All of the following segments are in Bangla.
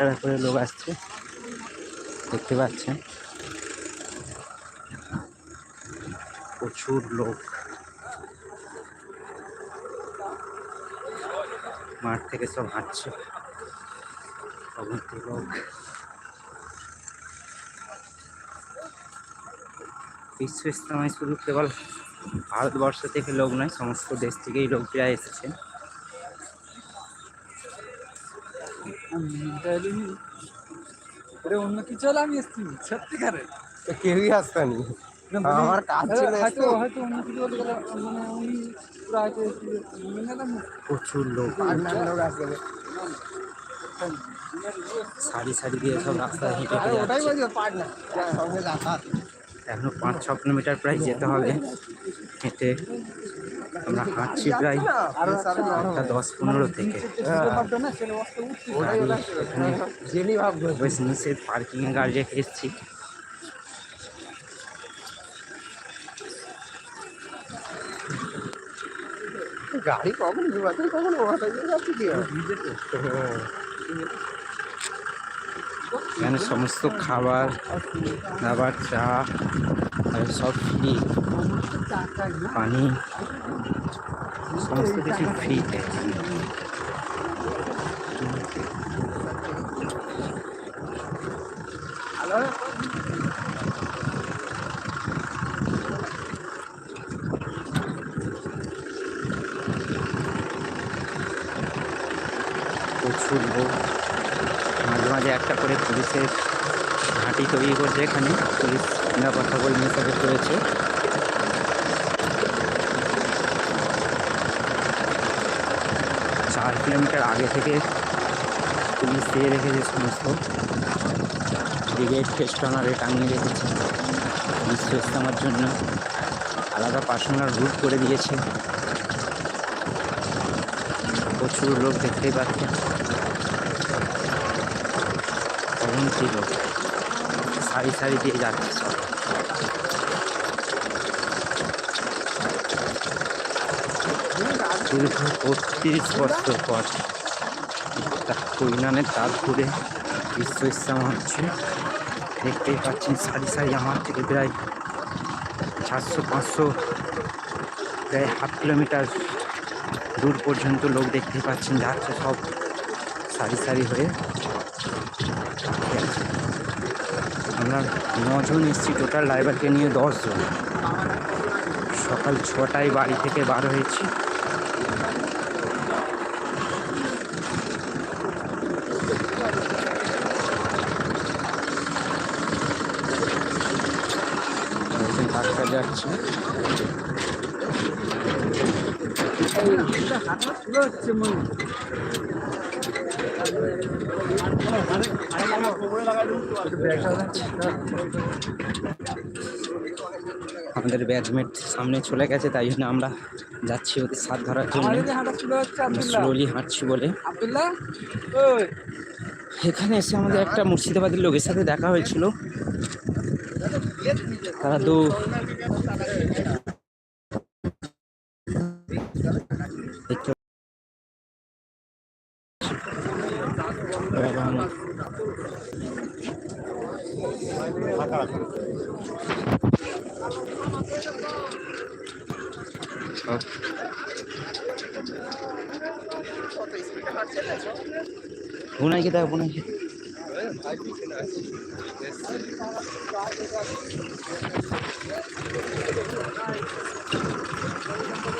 একটা করে লোক আসছে। দেখতে পাচ্ছেন? প্রচুর লোক। মাঠ থেকে সব হাঁটছে। লোক। বিশ্ব ইস্তেমায় শুধু কেবল ভারতবর্ষ থেকে লোক নয়, সমস্ত দেশ থেকেই লোক প্রায় এসেছে। ওরে অন্য কিছু হলে আমি এসছি সত্যিকারে। তো কেউই আসতানি আমার কাজ ছিল হয়তো হয়তো অন্য কিছু হলে গেলে মানে উনি পুরো হয়তো এসছি, মনে না না, প্রচুর লোক লোক আসবে। সারি সারি দিয়ে সব রাস্তায় হেঁটে এখনও পাঁচ ছ কিলোমিটার প্রায় যেতে হবে। হেঁটে আমরা হাঁটছি প্রায় আরও একটা দশ পনেরো থেকে। বেশ নিচে পার্কিংয়ে গাড়ি রেখে এসেছি। গাড়ি কখন কখন ওখানে যাচ্ছে কি হবে? হ্যাঁ। এখানে সমস্ত খাবার দাবার চা আর সব ফ্রি পানি সমস্ত কিছু ফ্রিতে প্রচুর লোক। একটা করে পুলিশের ঘাঁটি তৈরি করছে এখানে। পুলিশ নিরাপত্তা কর্মী হিসাবে করেছে চার কিলোমিটার আগে থেকে পুলিশ দিয়ে রেখেছে সমস্ত। ব্রিগেড ফেস্টনারে টাঙিয়ে রেখেছে। বিশ্ব ইস্তেমার জন্য আলাদা পার্সোনাল রুট করে দিয়েছে। প্রচুর লোক দেখতেই পাচ্ছেন। অগন্তি লোক সারি সারি দিয়ে যাচ্ছে সব। দীর্ঘ বত্রিশ বছর পর একটা হরিনানের তার ঘুরে বিশ্ব ইসলাম হচ্ছে দেখতেই পাচ্ছেন সারি সারি আমার থেকে প্রায় চারশো, পাঁচশো, প্রায় হাফ কিলোমিটার দূর পর্যন্ত লোক দেখতে পাচ্ছেন, যাচ্ছে সব সারি সারি হয়ে। আমরা নজন এসেছি টোটাল ড্রাইভারকে নিয়ে দশজন। সকাল ছটায় বাড়ি থেকে বার হয়েছি। ডাক্তার যাচ্ছে। হচ্ছে। আমাদের ব্যাচমেট সামনে চলে গেছে তাই জন্য আমরা যাচ্ছি ওদের সাত ধরার জন্য। স্লোলি হাঁটছি বলে। এখানে এসে আমাদের একটা মুর্শিদাবাদের লোকের সাথে দেখা হয়েছিল। তারা তো সব বুনাইকে দেখো বুনাইকে না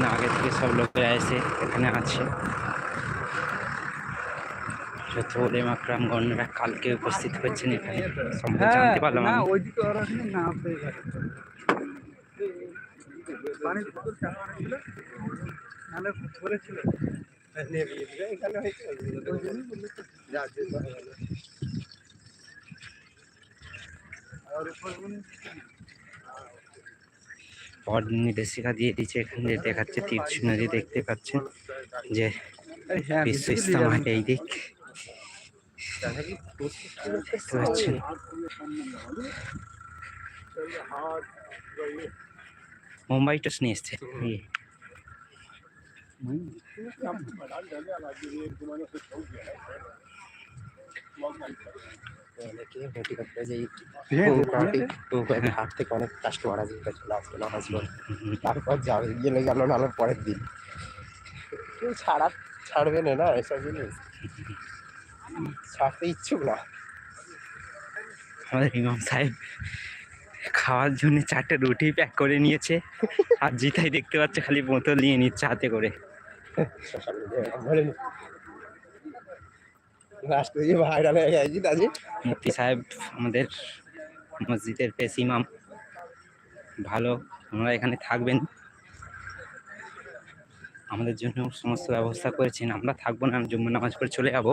দিন আগে থেকে সব লোকেরা এসে এখানে আছে। যত ওলেম আকরাম গণ্যরা কালকে উপস্থিত হয়েছেন এখানে সম্ভব হ্যাঁ জানতে পারলাম হয়ে। আর উপর পর নির্দেশিকা দিয়ে দিচ্ছে এখানে দেখাচ্ছে তীর্থ নদী দেখতে পাচ্ছেন যে বিশ্ব যাবেন। এই দিক দেখতে মুম্বাই টোস নিয়ে এসছে অনেকে কাস্টমার পড়ে তারপর যাবে গেলে পরের দিন কেউ ছাড়া ছাড়বে না এসব জিনিস ছাড়তে ইচ্ছুক না আমাদের ইমাম সাহেব খাওয়ার জন্য চারটে রুটি প্যাক করে নিয়েছে। আর জিতাই দেখতে পাচ্ছে খালি বোতল নিয়ে নিচ্ছে হাতে করে। লাস্ট সাহেব, আমাদের মসজিদের পেশ ইমাম, ভালো ওনারা এখানে থাকবেন। আমাদের জন্য সমস্ত ব্যবস্থা করেছেন, আমরা থাকব না জম্মু নামাজ পড়ে চলে যাব।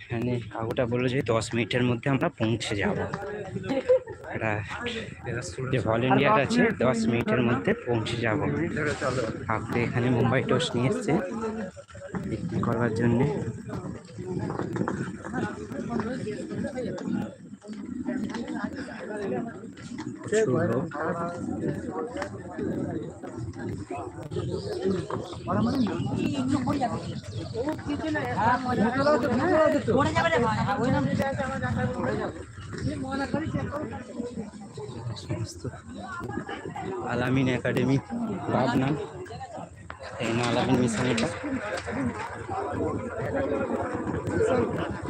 এখানে কাকুটা বলল যে দশ মিনিটের মধ্যে আমরা পৌঁছে যাব। এটা যে ভলেন্টিয়ার আছে দশ মিনিটের মধ্যে পৌঁছে যাব। কাকু এখানে মুম্বাই টোস্ট নিয়ে এসছে। বিক্রি করবার জন্য। আলামিন একাডেমি ভাবনা আলামিন মিশন এটা।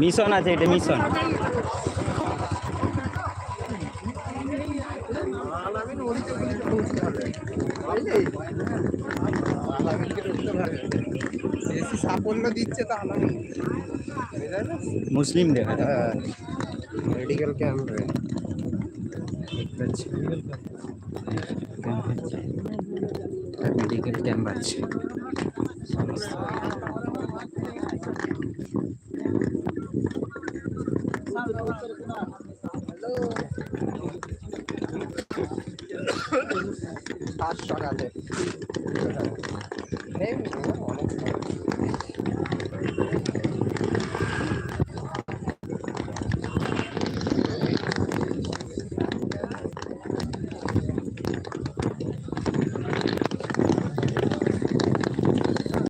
মিশন আছে এটা মিশন সাফল্য দিচ্ছে মুসলিম দেখা মেডিকেল ক্যাম্পে মেডিকেল ক্যাম্প আছে। সাত সকালে